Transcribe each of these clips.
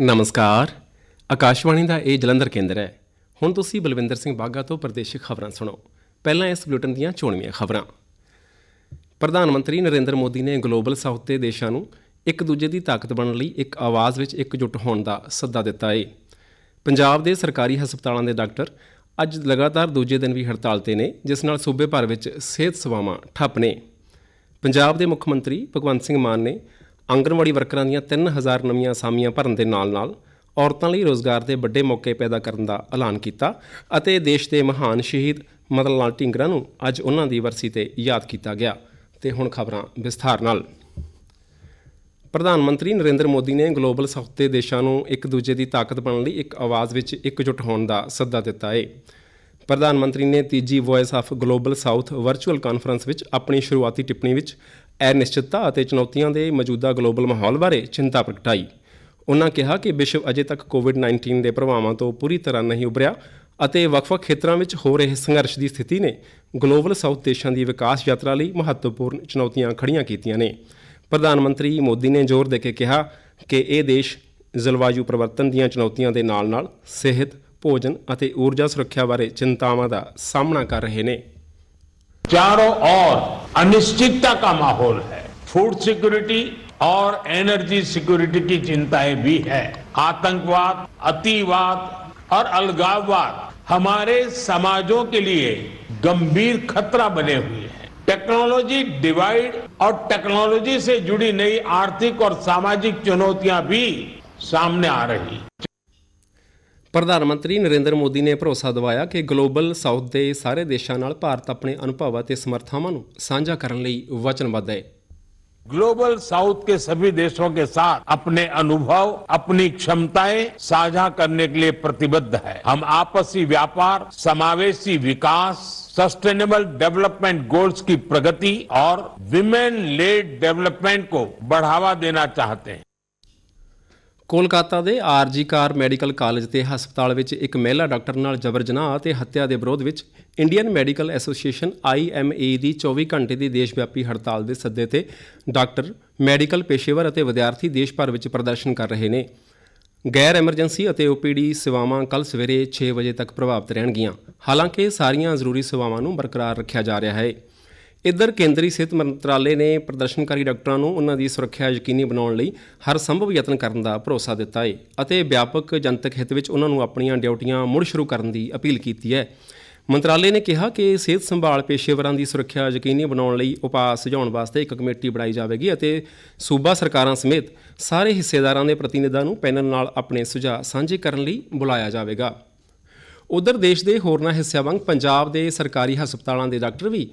ਨਮਸਕਾਰ। ਆਕਾਸ਼ਵਾਣੀ ਦਾ ਇਹ ਜਲੰਧਰ ਕੇਂਦਰ ਹੈ। ਹੁਣ ਤੁਸੀਂ ਬਲਵਿੰਦਰ ਸਿੰਘ ਬਾਗਾ ਤੋਂ ਪ੍ਰਦੇਸ਼ਿਕ ਖਬਰਾਂ ਸੁਣੋ। ਪਹਿਲਾਂ ਇਸ ਬੁਲੇਟਿਨ ਦੀਆਂ ਚੋਣਵੀਆਂ ਖਬਰਾਂ। ਪ੍ਰਧਾਨ ਮੰਤਰੀ ਨਰਿੰਦਰ ਮੋਦੀ ਨੇ ਗਲੋਬਲ ਸਾਊਥ ਦੇ ਦੇਸ਼ਾਂ ਨੂੰ ਇੱਕ ਦੂਜੇ ਦੀ ਤਾਕਤ ਬਣਨ ਲਈ ਇੱਕ ਆਵਾਜ਼ ਵਿੱਚ ਇਕਜੁੱਟ ਹੋਣ ਦਾ ਸੱਦਾ ਦਿੱਤਾ ਹੈ ਪੰਜਾਬ ਦੇ ਸਰਕਾਰੀ ਹਸਪਤਾਲਾਂ ਦੇ ਡਾਕਟਰ ਅੱਜ ਲਗਾਤਾਰ ਦੂਜੇ ਦਿਨ ਵੀ ਹੜਤਾਲ ਤੇ ਨੇ, ਜਿਸ ਨਾਲ ਸੂਬੇ ਭਰ ਵਿੱਚ ਸਿਹਤ ਸੇਵਾਵਾਂ ਠੱਪ ਨੇ। ਪੰਜਾਬ ਦੇ ਮੁੱਖ ਮੰਤਰੀ ਭਗਵੰਤ ਸਿੰਘ ਮਾਨ ਨੇ ਆਂਗਣਵਾੜੀ ਵਰਕਰਾਂ ਦੀਆਂ 3000 ਨਵੀਆਂ ਅਸਾਮੀਆਂ ਭਰਨ ਦੇ ਨਾਲ-ਨਾਲ ਔਰਤਾਂ ਲਈ ਰੋਜ਼ਗਾਰ ਦੇ ਵੱਡੇ ਮੌਕੇ ਪੈਦਾ ਕਰਨ ਦਾ ਐਲਾਨ ਕੀਤਾ ਅਤੇ ਦੇਸ਼ ਦੇ ਮਹਾਨ ਸ਼ਹੀਦ ਮਦਨ ਲਾਲ ਢੀਂਗਰਾ ਨੂੰ ਅੱਜ ਉਹਨਾਂ ਦੀ ਵਰਸੀ ਤੇ ਯਾਦ ਕੀਤਾ ਗਿਆ। ਤੇ ਹੁਣ ਖਬਰਾਂ ਵਿਸਥਾਰ ਨਾਲ। ਪ੍ਰਧਾਨ ਮੰਤਰੀ ਨਰਿੰਦਰ ਮੋਦੀ ਨੇ ਗਲੋਬਲ ਸਾਊਥ ਦੇ ਦੇਸ਼ਾਂ ਨੂੰ ਇੱਕ ਦੂਜੇ ਦੀ ਤਾਕਤ ਬਣਨ ਲਈ ਇੱਕ ਆਵਾਜ਼ ਵਿੱਚ ਇਕਜੁੱਟ ਹੋਣ ਦਾ ਸੱਦਾ ਦਿੱਤਾ ਹੈ ਪ੍ਰਧਾਨ ਮੰਤਰੀ ਨੇ ਤੀਜੀ voice of global south virtual conference ਵਿੱਚ ਆਪਣੀ ਸ਼ੁਰੂਆਤੀ ਟਿੱਪਣੀ ਵਿੱਚ ਅਨਿਸ਼ਚਿਤਤਾ ਅਤੇ ਚੁਣੌਤੀਆਂ ਦੇ ਮੌਜੂਦਾ ਗਲੋਬਲ ਮਾਹੌਲ ਬਾਰੇ ਚਿੰਤਾ ਪ੍ਰਗਟਾਈ। ਉਨ੍ਹਾਂ ਕਿਹਾ ਕਿ ਵਿਸ਼ਵ ਅਜੇ ਤੱਕ ਕੋਵਿਡ-19 ਦੇ ਪ੍ਰਭਾਵਾਂ ਤੋਂ ਪੂਰੀ ਤਰ੍ਹਾਂ ਨਹੀਂ ਉਭਰਿਆ ਅਤੇ ਵੱਖ-ਵੱਖ ਖੇਤਰਾਂ ਵਿੱਚ ਹੋ ਰਹੇ ਸੰਘਰਸ਼ ਦੀ ਸਥਿਤੀ ਨੇ ਗਲੋਬਲ ਸਾਊਥ ਦੇਸ਼ਾਂ ਦੀ ਵਿਕਾਸ ਯਾਤਰਾ ਲਈ ਮਹੱਤਵਪੂਰਨ ਚੁਣੌਤੀਆਂ ਖੜੀਆਂ ਕੀਤੀਆਂ ਨੇ। ਪ੍ਰਧਾਨ ਮੰਤਰੀ ਮੋਦੀ ਨੇ ਜ਼ੋਰ ਦੇ ਕੇ ਕਿਹਾ ਕਿ ਇਹ ਦੇਸ਼ ਜਲਵਾਯੂ ਪਰਿਵਰਤਨ ਦੀਆਂ ਚੁਣੌਤੀਆਂ ਦੇ ਨਾਲ-ਨਾਲ ਸਿਹਤ, ਭੋਜਨ ਅਤੇ ਊਰਜਾ ਸੁਰੱਖਿਆ ਬਾਰੇ ਚਿੰਤਾਵਾਂ ਦਾ ਸਾਹਮਣਾ ਕਰ ਰਹੇ ਨੇ। ਚਾਰੋਂ ਔਰ अनिश्चितता का माहौल है। फ़ूड सिक्योरिटी और एनर्जी सिक्योरिटी की चिंताएँ भी है। आतंकवाद, अतिवाद और अलगाववाद हमारे समाजों के लिए गंभीर खतरा बने हुए हैं। टेक्नोलॉजी डिवाइड और टेक्नोलॉजी से जुड़ी नई आर्थिक और सामाजिक चुनौतियाँ भी सामने आ रही। ਪ੍ਰਧਾਨ ਮੰਤਰੀ ਨਰਿੰਦਰ ਮੋਦੀ ਨੇ ਭਰੋਸਾ ਦਿਵਾਇਆ ਕਿ ਗਲੋਬਲ ਸਾਊਥ ਦੇ ਸਾਰੇ ਦੇਸ਼ਾਂ ਨਾਲ ਭਾਰਤ ਆਪਣੇ ਅਨੁਭਵ ਅਤੇ ਸਮਰਥਾਵਾਂ ਨੂੰ ਸਾਂਝਾ ਕਰਨ ਲਈ ਵਚਨਬੱਧ ਹੈ ग्लोबल साउथ के सभी देशों के साथ अपने अनुभव अपनी क्षमताएं साझा करने के लिए प्रतिबद्ध है हम आपसी व्यापार समावेशी विकास सस्टेनेबल डेवलपमेंट गोल्स की प्रगति और विमेन लेड डेवलपमेंट को बढ़ावा देना चाहते हैं ਕੋਲਕਾਤਾ ਦੇ ਆਰਜੀ ਕਾਰ ਮੈਡੀਕਲ ਕਾਲਜ ਤੇ ਹਸਪਤਾਲ ਵਿੱਚ ਇੱਕ ਮਹਿਲਾ ਡਾਕਟਰ ਨਾਲ ਜਬਰ ਜਨਾਹ ਅਤੇ ਹੱਤਿਆ ਦੇ ਵਿਰੋਧ ਵਿੱਚ ਇੰਡੀਅਨ ਮੈਡੀਕਲ ਐਸੋਸੀਏਸ਼ਨ ਆਈਐਮਏ ਦੀ 24 ਘੰਟੇ ਦੀ ਦੇਸ਼ ਵਿਆਪੀ ਹੜਤਾਲ ਦੇ ਸੱਦੇ ਤੇ ਡਾਕਟਰ, ਮੈਡੀਕਲ ਪੇਸ਼ੇਵਰ ਅਤੇ ਵਿਦਿਆਰਥੀ ਦੇਸ਼ ਭਰ ਵਿੱਚ ਪ੍ਰਦਰਸ਼ਨ ਕਰ ਰਹੇ ਨੇ। ਗੈਰ ਐਮਰਜੈਂਸੀ ਅਤੇ ਓਪੀਡੀ ਸੇਵਾਵਾਂ ਕੱਲ ਸਵੇਰੇ 6 ਵਜੇ ਤੱਕ ਪ੍ਰਭਾਵਿਤ ਰਹਿਣਗੀਆਂ। ਹਾਲਾਂਕਿ ਸਾਰੀਆਂ ਜ਼ਰੂਰੀ ਸੇਵਾਵਾਂ ਨੂੰ ਬਰਕਰਾਰ ਰੱਖਿਆ ਜਾ ਰਿਹਾ ਹੈ। ਇੱਧਰ ਕੇਂਦਰੀ ਸਿਹਤ ਮੰਤਰਾਲੇ ਨੇ ਪ੍ਰਦਰਸ਼ਨਕਾਰੀ ਡਾਕਟਰਾਂ ਨੂੰ ਉਹਨਾਂ ਦੀ ਸੁਰੱਖਿਆ ਯਕੀਨੀ ਬਣਾਉਣ ਲਈ ਹਰ ਸੰਭਵ ਯਤਨ ਕਰਨ ਦਾ ਭਰੋਸਾ ਦਿੱਤਾ ਹੈ ਅਤੇ ਵਿਆਪਕ ਜਨਤਕ ਹਿੱਤ ਵਿੱਚ ਉਹਨਾਂ ਨੂੰ ਆਪਣੀਆਂ ਡਿਊਟੀਆਂ ਮੁੜ ਸ਼ੁਰੂ ਕਰਨ ਦੀ ਅਪੀਲ ਕੀਤੀ ਹੈ। ਮੰਤਰਾਲੇ ਨੇ ਕਿਹਾ ਕਿ ਸਿਹਤ ਸੰਭਾਲ ਪੇਸ਼ੇਵਰਾਂ ਦੀ ਸੁਰੱਖਿਆ ਯਕੀਨੀ ਬਣਾਉਣ ਲਈ ਉਪਾਅ ਸੁਝਾਉਣ ਵਾਸਤੇ ਇੱਕ ਕਮੇਟੀ ਬਣਾਈ ਜਾਵੇਗੀ ਅਤੇ ਸੂਬਾ ਸਰਕਾਰਾਂ ਸਮੇਤ ਸਾਰੇ ਹਿੱਸੇਦਾਰਾਂ ਦੇ ਪ੍ਰਤੀਨਿਧਾਂ ਨੂੰ ਪੈਨਲ ਨਾਲ ਆਪਣੇ ਸੁਝਾਅ ਸਾਂਝੇ ਕਰਨ ਲਈ ਬੁਲਾਇਆ ਜਾਵੇਗਾ। ਉਧਰ ਦੇਸ਼ ਦੇ ਹੋਰਨਾਂ ਹਿੱਸਿਆਂ ਵਾਂਗ ਪੰਜਾਬ ਦੇ ਸਰਕਾਰੀ ਹਸਪਤਾਲਾਂ ਦੇ ਡਾਕਟਰ ਵੀ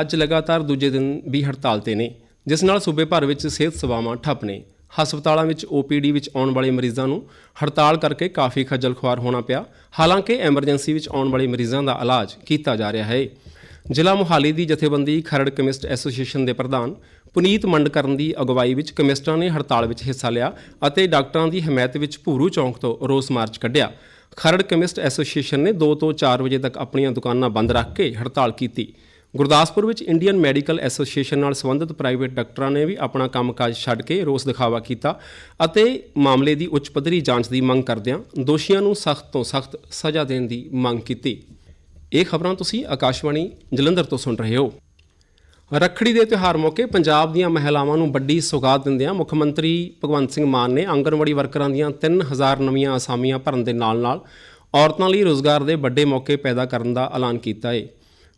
ਅੱਜ ਲਗਾਤਾਰ ਦੂਜੇ ਦਿਨ ਵੀ ਹੜਤਾਲ ਤੇ ਨੇ, ਜਿਸ ਨਾਲ ਸੂਬੇ ਭਰ ਵਿੱਚ ਸਿਹਤ ਸੇਵਾਵਾਂ ਠੱਪ ਨੇ। ਹਸਪਤਾਲਾਂ ਵਿੱਚ ਓਪੀਡੀ ਵਿੱਚ ਆਉਣ ਵਾਲੇ ਮਰੀਜ਼ਾਂ ਨੂੰ ਹੜਤਾਲ ਕਰਕੇ ਕਾਫੀ ਖੱਜਲ ਖੁਆਰ ਹੋਣਾ ਪਿਆ। ਹਾਲਾਂਕਿ ਐਮਰਜੈਂਸੀ ਵਿੱਚ ਆਉਣ ਵਾਲੇ ਮਰੀਜ਼ਾਂ ਦਾ ਇਲਾਜ ਕੀਤਾ ਜਾ ਰਿਹਾ ਹੈ। ਜ਼ਿਲ੍ਹਾ ਮੁਹਾਲੀ ਦੀ ਜਥੇਬੰਦੀ ਖਰੜ ਕੈਮਿਸਟ ਐਸੋਸੀਏਸ਼ਨ ਦੇ ਪ੍ਰਧਾਨ ਪੁਨੀਤ ਮੰਡਕਰਨ ਦੀ ਅਗਵਾਈ ਵਿੱਚ ਕੈਮਿਸਟਾਂ ਨੇ ਹੜਤਾਲ ਵਿੱਚ ਹਿੱਸਾ ਲਿਆ ਅਤੇ ਡਾਕਟਰਾਂ ਦੀ ਹਮਾਇਤ ਵਿੱਚ ਭੂਰੂ ਚੌਂਕ ਤੋਂ ਰੋਸ ਮਾਰਚ ਕੱਢਿਆ। ਖਰੜ ਕੈਮਿਸਟ ਐਸੋਸੀਏਸ਼ਨ ਨੇ 2 ਤੋਂ 4 ਵਜੇ ਤੱਕ ਆਪਣੀਆਂ ਦੁਕਾਨਾਂ ਬੰਦ ਰੱਖ ਕੇ ਹੜਤਾਲ ਕੀਤੀ। ਗੁਰਦਾਸਪੁਰ ਵਿੱਚ ਇੰਡੀਅਨ ਮੈਡੀਕਲ ਐਸੋਸੀਏਸ਼ਨ ਨਾਲ ਸੰਬੰਧਿਤ ਪ੍ਰਾਈਵੇਟ ਡਾਕਟਰਾਂ ਨੇ ਵੀ ਆਪਣਾ ਕੰਮਕਾਜ ਛੱਡ ਕੇ ਰੋਸ ਦਿਖਾਵਾ ਕੀਤਾ ਅਤੇ ਮਾਮਲੇ ਦੀ ਉੱਚ ਪੱਧਰੀ ਜਾਂਚ ਦੀ ਮੰਗ ਕਰਦਿਆਂ ਦੋਸ਼ੀਆਂ ਨੂੰ ਸਖਤ ਤੋਂ ਸਖਤ ਸਜ਼ਾ ਦੇਣ ਦੀ ਮੰਗ ਕੀਤੀ। ਇਹ ਖਬਰਾਂ ਤੁਸੀਂ ਆਕਾਸ਼ਵਾਣੀ ਜਲੰਧਰ ਤੋਂ ਸੁਣ ਰਹੇ ਹੋ। ਰੱਖੜੀ ਦੇ ਤਿਉਹਾਰ ਮੌਕੇ ਪੰਜਾਬ ਦੀਆਂ ਮਹਿਲਾਵਾਂ ਨੂੰ ਵੱਡੀ ਸੌਗਾਤ ਦਿੰਦਿਆਂ ਮੁੱਖ ਮੰਤਰੀ ਭਗਵੰਤ ਸਿੰਘ ਮਾਨ ਨੇ ਆਂਗਣਵਾੜੀ ਵਰਕਰਾਂ ਦੀਆਂ 3000 ਨਵੀਆਂ ਅਸਾਮੀਆਂ ਭਰਨ ਦੇ ਨਾਲ-ਨਾਲ ਔਰਤਾਂ ਲਈ ਰੋਜ਼ਗਾਰ ਦੇ ਵੱਡੇ ਮੌਕੇ ਪੈਦਾ ਕਰਨ ਦਾ ਐਲਾਨ ਕੀਤਾ ਹੈ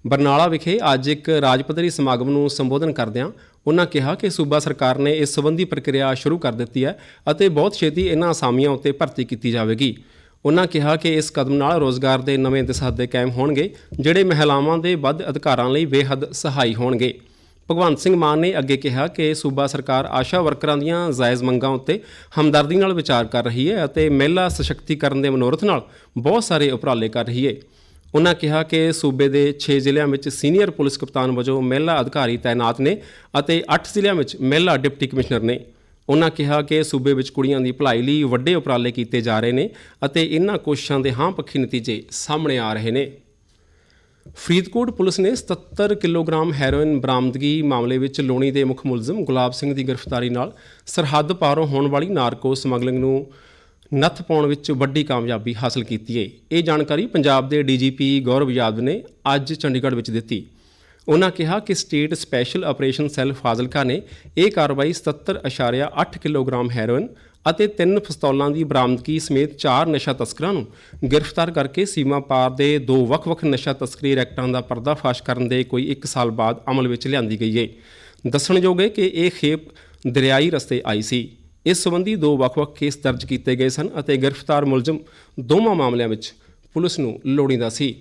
ਬਰਨਾਲਾ ਵਿਖੇ ਅੱਜ ਇੱਕ ਰਾਜ ਪੱਧਰੀ ਸਮਾਗਮ ਨੂੰ ਸੰਬੋਧਨ ਕਰਦਿਆਂ ਉਹਨਾਂ ਕਿਹਾ ਕਿ ਸੂਬਾ ਸਰਕਾਰ ਨੇ ਇਸ ਸੰਬੰਧੀ ਪ੍ਰਕਿਰਿਆ ਸ਼ੁਰੂ ਕਰ ਦਿੱਤੀ ਹੈ ਅਤੇ ਬਹੁਤ ਛੇਤੀ ਇਹਨਾਂ ਅਸਾਮੀਆਂ ਉੱਤੇ ਭਰਤੀ ਕੀਤੀ ਜਾਵੇਗੀ। ਉਹਨਾਂ ਕਿਹਾ ਕਿ ਇਸ ਕਦਮ ਨਾਲ ਰੋਜ਼ਗਾਰ ਦੇ ਨਵੇਂ ਦਿਸ਼ਾਦੇ ਕਾਇਮ ਹੋਣਗੇ, ਜਿਹੜੇ ਮਹਿਲਾਵਾਂ ਦੇ ਵੱਧ ਅਧਿਕਾਰਾਂ ਲਈ ਬੇਹੱਦ ਸਹਾਈ ਹੋਣਗੇ। ਭਗਵੰਤ ਸਿੰਘ ਮਾਨ ਨੇ ਅੱਗੇ ਕਿਹਾ ਕਿ ਸੂਬਾ ਸਰਕਾਰ ਆਸ਼ਾ ਵਰਕਰਾਂ ਦੀਆਂ ਜਾਇਜ਼ ਮੰਗਾਂ ਉੱਤੇ ਹਮਦਰਦੀ ਨਾਲ ਵਿਚਾਰ ਕਰ ਰਹੀ ਹੈ ਅਤੇ ਮਹਿਲਾ ਸਸ਼ਕਤੀਕਰਨ ਦੇ ਮਨੋਰਥ ਨਾਲ ਬਹੁਤ ਸਾਰੇ ਉਪਰਾਲੇ ਕਰ ਰਹੀ ਹੈ। ਉਹਨਾਂ ਕਿਹਾ ਕਿ ਸੂਬੇ ਦੇ 6 ਜ਼ਿਲ੍ਹਿਆਂ ਵਿੱਚ ਸੀਨੀਅਰ ਪੁਲਿਸ ਕਪਤਾਨ ਵਜੋਂ ਮਹਿਲਾ ਅਧਿਕਾਰੀ ਤਾਇਨਾਤ ਨੇ ਅਤੇ 8 ਜ਼ਿਲ੍ਹਿਆਂ ਵਿੱਚ ਮਹਿਲਾ ਡਿਪਟੀ ਕਮਿਸ਼ਨਰ ਨੇ। ਉਹਨਾਂ ਕਿਹਾ ਕਿ ਸੂਬੇ ਵਿੱਚ ਕੁੜੀਆਂ ਦੀ ਭਲਾਈ ਲਈ ਵੱਡੇ ਉਪਰਾਲੇ ਕੀਤੇ ਜਾ ਰਹੇ ਨੇ ਅਤੇ ਇਹਨਾਂ ਕੋਸ਼ਿਸ਼ਾਂ ਦੇ ਹਾਂ ਪੱਖੀ ਨਤੀਜੇ ਸਾਹਮਣੇ ਆ ਰਹੇ ਨੇ। ਫਰੀਦਕੋਟ ਪੁਲਿਸ ਨੇ 77 ਕਿਲੋਗ੍ਰਾਮ ਹੈਰੋਇਨ ਬਰਾਮਦਗੀ ਮਾਮਲੇ ਵਿੱਚ ਲੋਣੀ ਦੇ ਮੁੱਖ ਮੁਲਜ਼ਮ ਗੁਲਾਬ ਸਿੰਘ ਦੀ ਗ੍ਰਿਫਤਾਰੀ ਨਾਲ ਸਰਹੱਦ ਪਾਰੋਂ ਹੋਣ ਵਾਲੀ ਨਾਰਕੋ ਸਮਗਲਿੰਗ ਨੂੰ ਨੱਥ ਪਾਉਣ ਵਿੱਚ ਵੱਡੀ ਕਾਮਯਾਬੀ ਹਾਸਲ ਕੀਤੀ ਹੈ। ਇਹ ਜਾਣਕਾਰੀ ਪੰਜਾਬ ਦੇ ਡੀਜੀਪੀ ਗੌਰਵ ਯਾਦਵ ਨੇ ਅੱਜ ਚੰਡੀਗੜ੍ਹ ਵਿੱਚ ਦਿੱਤੀ। ਉਹਨਾਂ ਕਿਹਾ ਕਿ state special operation cell Fazilka ਨੇ ਇਹ ਕਾਰਵਾਈ 77.8 ਕਿਲੋਗ੍ਰਾਮ ਹੈਰੋਇਨ ਅਤੇ ਤਿੰਨ ਪਿਸਤੌਲਾਂ ਦੀ ਬਰਾਮਦਗੀ ਸਮੇਤ ਚਾਰ ਨਸ਼ਾ ਤਸਕਰਾਂ ਨੂੰ ਗ੍ਰਿਫਤਾਰ ਕਰਕੇ ਸੀਮਾ ਪਾਰ ਦੇ ਦੋ ਵੱਖ-ਵੱਖ ਨਸ਼ਾ ਤਸਕਰੀ ਰੈਕਟਾਂ ਦਾ ਪਰਦਾਫਾਸ਼ ਕਰਨ ਦੇ ਕੋਈ 1 ਸਾਲ ਬਾਅਦ ਅਮਲ ਵਿੱਚ ਲਿਆਂਦੀ ਗਈ ਹੈ। ਦੱਸਣਯੋਗ ਹੈ ਕਿ ਇਹ ਖੇਪ ਦਰਿਆਈ ਰਸਤੇ ਆਈ ਸੀ। ਇਸ ਸੰਬੰਧੀ ਦੋ ਵੱਖ-ਵੱਖ ਕੇਸ ਦਰਜ ਕੀਤੇ ਗਏ ਸਨ ਅਤੇ ਗ੍ਰਿਫਤਾਰ ਮੁਲਜ਼ਮ ਦੋਵਾਂ ਮਾਮਲਿਆਂ ਵਿੱਚ ਪੁਲਿਸ ਨੂੰ ਲੋੜੀਂਦਾ ਸੀ।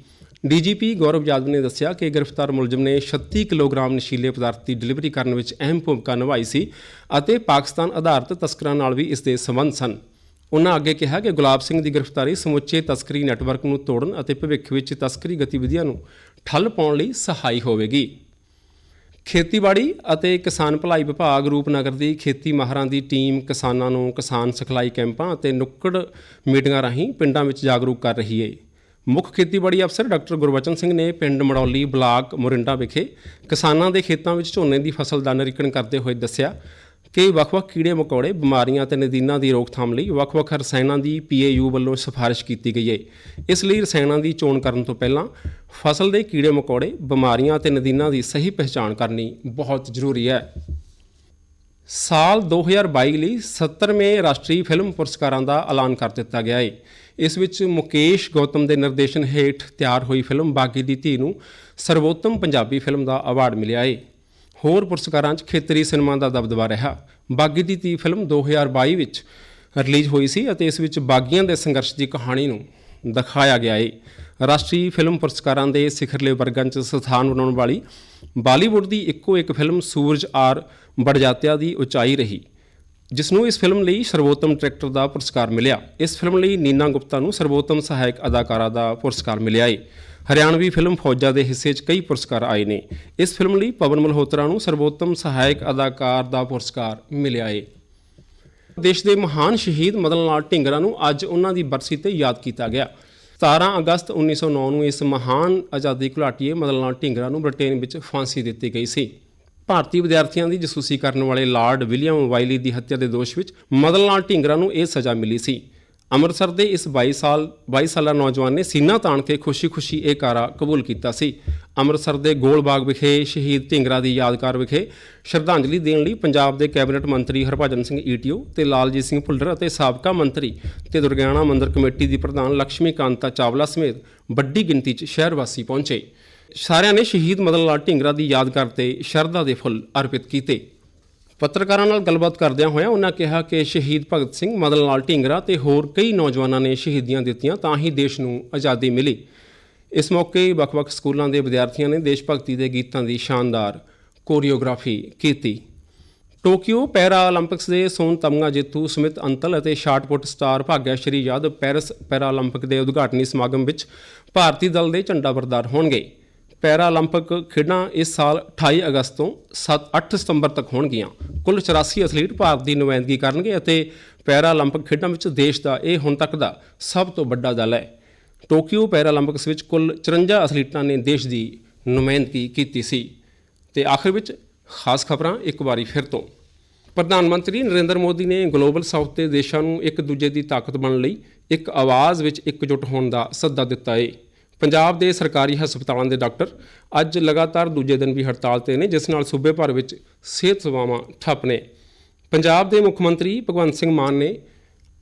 ਡੀਜੀਪੀ ਗੌਰਵ ਯਾਦਵ ਨੇ ਦੱਸਿਆ ਕਿ ਗ੍ਰਿਫਤਾਰ ਮੁਲਜ਼ਮ ਨੇ 36 ਕਿਲੋਗ੍ਰਾਮ ਨਸ਼ੀਲੇ ਪਦਾਰਥ ਦੀ ਡਿਲੀਵਰੀ ਕਰਨ ਵਿੱਚ ਅਹਿਮ ਭੂਮਿਕਾ ਨਿਭਾਈ ਸੀ ਅਤੇ ਪਾਕਿਸਤਾਨ ਆਧਾਰਿਤ ਤਸਕਰਾਂ ਨਾਲ ਵੀ ਇਸ ਦੇ ਸੰਬੰਧ ਸਨ। ਉਨ੍ਹਾਂ ਅੱਗੇ ਕਿਹਾ ਕਿ ਗੁਲਾਬ ਸਿੰਘ ਦੀ ਗ੍ਰਿਫਤਾਰੀ ਸਮੁੱਚੇ ਤਸਕਰੀ ਨੈਟਵਰਕ ਨੂੰ ਤੋੜਨ ਅਤੇ ਭਵਿੱਖ ਵਿੱਚ ਤਸਕਰੀ ਗਤੀਵਿਧੀਆਂ ਨੂੰ ਠੱਲ ਪਾਉਣ ਲਈ ਸਹਾਈ ਹੋਵੇਗੀ। ਖੇਤੀਬਾੜੀ ਅਤੇ ਕਿਸਾਨ ਭਲਾਈ ਵਿਭਾਗ ਰੂਪਨਗਰ ਦੀ ਖੇਤੀ ਮਾਹਰਾਂ ਦੀ ਟੀਮ ਕਿਸਾਨਾਂ ਨੂੰ ਕਿਸਾਨ ਸਿਖਲਾਈ ਕੈਂਪਾਂ ਅਤੇ ਨੁੱਕੜ ਮੀਟਿੰਗਾਂ ਰਾਹੀਂ ਪਿੰਡਾਂ ਵਿੱਚ ਜਾਗਰੂਕ ਕਰ ਰਹੀ ਹੈ ਮੁੱਖ ਖੇਤੀਬਾੜੀ ਅਫਸਰ ਡਾਕਟਰ ਗੁਰਬਚਨ ਸਿੰਘ ਨੇ ਪਿੰਡ ਮੜੌਲੀ ਬਲਾਕ ਮੋਰਿੰਡਾ ਵਿਖੇ ਕਿਸਾਨਾਂ ਦੇ ਖੇਤਾਂ ਵਿੱਚ ਝੋਨੇ ਦੀ ਫਸਲ ਦਾ ਨਿਰੀਖਣ ਕਰਦੇ ਹੋਏ ਦੱਸਿਆ ਕਿ ਵੱਖ-ਵੱਖ ਕੀੜੇ ਮਕੌੜੇ, ਬਿਮਾਰੀਆਂ ਅਤੇ ਨਦੀਨਾਂ ਦੀ ਰੋਕਥਾਮ ਲਈ ਵੱਖ-ਵੱਖ ਰਸਾਇਣਾਂ ਦੀ ਪੀਏਯੂ ਵੱਲੋਂ ਸਿਫਾਰਿਸ਼ ਕੀਤੀ ਗਈ ਹੈ ਇਸ ਲਈ ਰਸਾਇਣਾਂ ਦੀ ਚੋਣ ਕਰਨ ਤੋਂ ਪਹਿਲਾਂ ਫਸਲ ਦੇ ਕੀੜੇ ਮਕੌੜੇ, ਬਿਮਾਰੀਆਂ ਅਤੇ ਨਦੀਨਾਂ ਦੀ ਸਹੀ ਪਹਿਚਾਣ ਕਰਨੀ ਬਹੁਤ ਜ਼ਰੂਰੀ ਹੈ। ਸਾਲ 2022 ਲਈ 70ਵੇਂ ਰਾਸ਼ਟਰੀ ਫਿਲਮ ਪੁਰਸਕਾਰਾਂ ਦਾ ਐਲਾਨ ਕਰ ਦਿੱਤਾ ਗਿਆ ਹੈ ਇਸ ਵਿੱਚ ਮੁਕੇਸ਼ ਗੌਤਮ ਦੇ ਨਿਰਦੇਸ਼ਨ ਹੇਠ ਤਿਆਰ ਹੋਈ ਫਿਲਮ ਬਾਗੀ ਦੀ ਧੀ ਨੂੰ ਸਰਵੋਤਮ ਪੰਜਾਬੀ ਫਿਲਮ ਦਾ ਅਵਾਰਡ ਮਿਲਿਆ ਹੈ ਹੋਰ ਪੁਰਸਕਾਰਾਂ 'ਚ ਖੇਤਰੀ ਸਿਨੇਮਾ ਦਾ ਦਬਦਬਾ ਰਿਹਾ। ਬਾਗੀ ਦੀ ਧੀ ਫਿਲਮ 2022 ਵਿੱਚ ਰਿਲੀਜ਼ ਹੋਈ ਸੀ ਅਤੇ ਇਸ ਵਿੱਚ ਬਾਗੀਆਂ ਦੇ ਸੰਘਰਸ਼ ਦੀ ਕਹਾਣੀ ਨੂੰ ਦਿਖਾਇਆ ਗਿਆ ਹੈ ਰਾਸ਼ਟਰੀ ਫਿਲਮ ਪੁਰਸਕਾਰਾਂ ਦੇ ਸਿਖਰਲੇ ਵਰਗਾਂ 'ਚ ਸਥਾਨ ਬਣਾਉਣ ਵਾਲੀ ਬਾਲੀਵੁੱਡ ਦੀ ਇੱਕੋ ਇੱਕ ਫਿਲਮ ਸੂਰਜ ਆਰ ਬੜਜਾਤਿਆ ਦੀ ਉਚਾਈ ਰਹੀ। ਜਿਸ ਨੂੰ ਇਸ ਫਿਲਮ ਲਈ ਸਰਵੋਤਮ ਡਾਇਰੈਕਟਰ ਦਾ ਪੁਰਸਕਾਰ ਮਿਲਿਆ। ਇਸ ਫਿਲਮ ਲਈ ਨੀਨਾ ਗੁਪਤਾ ਨੂੰ ਸਰਵੋਤਮ ਸਹਾਇਕ ਅਦਾਕਾਰਾ ਦਾ ਪੁਰਸਕਾਰ ਮਿਲਿਆ ਹੈ ਹਰਿਆਣਵੀ ਫਿਲਮ ਫੌਜਾ ਦੇ ਹਿੱਸੇ 'ਚ ਕਈ ਪੁਰਸਕਾਰ ਆਏ ਨੇ। ਇਸ ਫਿਲਮ ਲਈ ਪਵਨ ਮਲਹੋਤਰਾ ਨੂੰ ਸਰਵੋਤਮ ਸਹਾਇਕ ਅਦਾਕਾਰ ਦਾ ਪੁਰਸਕਾਰ ਮਿਲਿਆ ਹੈ ਦੇਸ਼ ਦੇ ਮਹਾਨ ਸ਼ਹੀਦ ਮਦਨ ਲਾਲ ਢੀਂਗਰਾ ਨੂੰ ਅੱਜ ਉਹਨਾਂ ਦੀ ਬਰਸੀ ਤੇ ਯਾਦ ਕੀਤਾ ਗਿਆ। 17 ਅਗਸਤ 1909 ਨੂੰ ਇਸ ਮਹਾਨ ਆਜ਼ਾਦੀ ਘੁਲਾਟੀਏ ਮਦਨ ਲਾਲ ਢੀਂਗਰਾ ਨੂੰ ਬ੍ਰਿਟੇਨ ਵਿੱਚ ਫਾਂਸੀ ਦਿੱਤੀ ਗਈ ਸੀ। ਭਾਰਤੀ ਵਿਦਿਆਰਥੀਆਂ ਦੀ ਜਸੂਸੀ ਕਰਨ ਵਾਲੇ ਲਾਰਡ ਵਿਲੀਅਮ ਵਾਈਲੀ ਦੀ ਹੱਤਿਆ ਦੇ ਦੋਸ਼ ਵਿੱਚ ਮਦਨ ਲਾਲ ਢੀਂਗਰਾ ਨੂੰ ਇਹ ਸਜ਼ਾ ਮਿਲੀ ਸੀ। ਅੰਮ੍ਰਿਤਸਰ ਦੇ ਇਸ 22 ਸਾਲ 22 ਸਾਲਾ ਨੌਜਵਾਨ ਨੇ ਸੀਨਾ ਤਾਣ ਕੇ ਖੁਸ਼ੀ-ਖੁਸ਼ੀ ਇਹ ਕਾਰਾ ਕਬੂਲ ਕੀਤਾ ਸੀ। ਅੰਮ੍ਰਿਤਸਰ ਦੇ ਗੋਲ ਬਾਗ ਵਿਖੇ ਸ਼ਹੀਦ ਢੀਂਗਰਾ ਦੀ ਯਾਦਗਾਰ ਵਿਖੇ ਸ਼ਰਧਾਂਜਲੀ ਦੇਣ ਲਈ ਪੰਜਾਬ ਦੇ ਕੈਬਨਿਟ ਮੰਤਰੀ ਹਰਭਜਨ ਸਿੰਘ ਈਟੀਓ ਤੇ ਲਾਲਜੀਤ ਸਿੰਘ ਭੁੱਲਰ ਅਤੇ ਸਾਬਕਾ ਮੰਤਰੀ ਤੇ ਦੁਰਗਿਆਣਾ ਮੰਦਰ ਕਮੇਟੀ ਦੀ ਪ੍ਰਧਾਨ ਲక్ష్ਮੀ ਕਾਂਤਾ ਚਾਵਲਾ ਸਮੇਤ ਵੱਡੀ ਗਿਣਤੀ 'ਚ ਸ਼ਹਿਰ ਵਾਸੀ ਪਹੁੰਚੇ। ਸਾਰਿਆਂ ਨੇ ਸ਼ਹੀਦ ਮਦਨ ਲਾਲ ਢਿੰਗਰਾ ਦੀ ਯਾਦ ਕਰਤੇ ਸ਼ਰਧਾ ਦੇ ਫੁੱਲ ਅਰਪਿਤ ਕੀਤੇ। ਪੱਤਰਕਾਰਾਂ ਨਾਲ ਗੱਲਬਾਤ ਕਰਦਿਆਂ ਹੋਇਆ ਉਹਨਾਂ ਕਿਹਾ ਕਿ ਸ਼ਹੀਦ ਭਗਤ ਸਿੰਘ, ਮਦਨ ਲਾਲ ਢਿੰਗਰਾ ਤੇ ਹੋਰ ਕਈ ਨੌਜਵਾਨਾਂ ਨੇ ਸ਼ਹੀਦੀਆਂ ਦਿੱਤੀਆਂ ਤਾਂ ਹੀ ਦੇਸ਼ ਨੂੰ ਆਜ਼ਾਦੀ ਮਿਲੀ। ਇਸ ਮੌਕੇ ਵੱਖ-ਵੱਖ ਸਕੂਲਾਂ ਦੇ ਵਿਦਿਆਰਥੀਆਂ ਨੇ ਦੇਸ਼ ਭਗਤੀ ਦੇ ਗੀਤਾਂ ਦੀ ਸ਼ਾਨਦਾਰ ਕੋਰੀਓਗ੍ਰਾਫੀ ਕੀਤੀ। ਟੋਕੀਓ ਪੈਰਾ 올림픽ਸ ਦੇ ਸੋਨ ਤਮਗਾ ਜੇਤੂ ਸੁਮਿਤ ਅੰਤਲ ਅਤੇ shot put star Bhagya Shri Yadav Paris para 올림픽 ਦੇ ਉਦਘਾਟਨੀ ਸਮਾਗਮ ਵਿੱਚ ਭਾਰਤੀ ਦਲ ਦੇ ਝੰਡਾ ਬਰਦਾਰ ਹੋਣਗੇ। ਪੈਰਾ 올림픽 ਖੇਡਾਂ ਇਸ ਸਾਲ 28 ਅਗਸਤ ਤੋਂ 8 ਸਤੰਬਰ ਤੱਕ ਹੋਣਗੀਆਂ। ਕੁੱਲ 84 ਅਥਲੀਟ ਭਾਰਤ ਦੀ ਨੁਮਾਇੰਦਗੀ ਕਰਨਗੇ ਅਤੇ ਪੈਰਾ 올림픽 ਖੇਡਾਂ ਵਿੱਚ ਦੇਸ਼ ਦਾ ਇਹ ਹੁਣ ਤੱਕ ਦਾ ਸਭ ਤੋਂ ਵੱਡਾ ਦਲ ਹੈ। ਟੋਕੀਓ ਪੈਰਾਲੰਪਿਕਸ ਵਿੱਚ ਕੁੱਲ 54 ਅਥਲੀਟਾਂ ਨੇ ਦੇਸ਼ ਦੀ ਨੁਮਾਇੰਦਗੀ ਕੀਤੀ ਸੀ। ਤੇ ਆਖਿਰ ਵਿੱਚ ਖਾਸ ਖਬਰਾਂ ਇੱਕ ਵਾਰੀ ਫਿਰ ਤੋਂ। ਪ੍ਰਧਾਨ ਮੰਤਰੀ ਨਰਿੰਦਰ ਮੋਦੀ ਨੇ ਗਲੋਬਲ ਸਾਊਥ ਦੇ ਦੇਸ਼ਾਂ ਨੂੰ ਇੱਕ ਦੂਜੇ ਦੀ ਤਾਕਤ ਬਣਨ ਲਈ ਇੱਕ ਆਵਾਜ਼ ਵਿੱਚ ਇਕਜੁੱਟ ਹੋਣ ਦਾ ਸੱਦਾ ਦਿੱਤਾ ਹੈ ਪੰਜਾਬ ਦੇ ਸਰਕਾਰੀ ਹਸਪਤਾਲਾਂ ਦੇ ਡਾਕਟਰ ਅੱਜ ਲਗਾਤਾਰ ਦੂਜੇ ਦਿਨ ਵੀ ਹੜਤਾਲ ਤੇ ਨੇ, ਜਿਸ ਨਾਲ ਸੂਬੇ ਭਰ ਵਿੱਚ ਸਿਹਤ ਸੇਵਾਵਾਂ ਠੱਪ ਨੇ। ਪੰਜਾਬ ਦੇ ਮੁੱਖ ਮੰਤਰੀ ਭਗਵੰਤ ਸਿੰਘ ਮਾਨ ਨੇ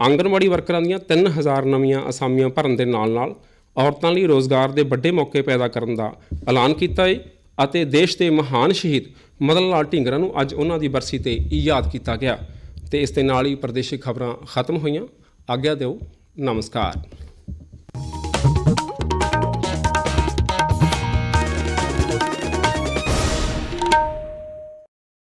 ਆਂਗਣਵਾੜੀ ਵਰਕਰਾਂ ਦੀਆਂ 3000 ਨਵੀਆਂ ਅਸਾਮੀਆਂ ਭਰਨ ਦੇ ਨਾਲ-ਨਾਲ ਔਰਤਾਂ ਲਈ ਰੋਜ਼ਗਾਰ ਦੇ ਵੱਡੇ ਮੌਕੇ ਪੈਦਾ ਕਰਨ ਦਾ ਐਲਾਨ ਕੀਤਾ ਹੈ ਅਤੇ ਦੇਸ਼ ਦੇ ਮਹਾਨ ਸ਼ਹੀਦ ਮਦਨ ਲਾਲ ਢੀਂਗਰਾ ਨੂੰ ਅੱਜ ਉਹਨਾਂ ਦੀ ਬਰਸੀ ਤੇ ਯਾਦ ਕੀਤਾ ਗਿਆ। ਤੇ ਇਸ ਦੇ ਨਾਲ ਹੀ ਪ੍ਰਦੇਸ਼ਿਕ ਖਬਰਾਂ ਖਤਮ ਹੋਈਆਂ। ਆਗਿਆ ਦਿਓ, ਨਮਸਕਾਰ।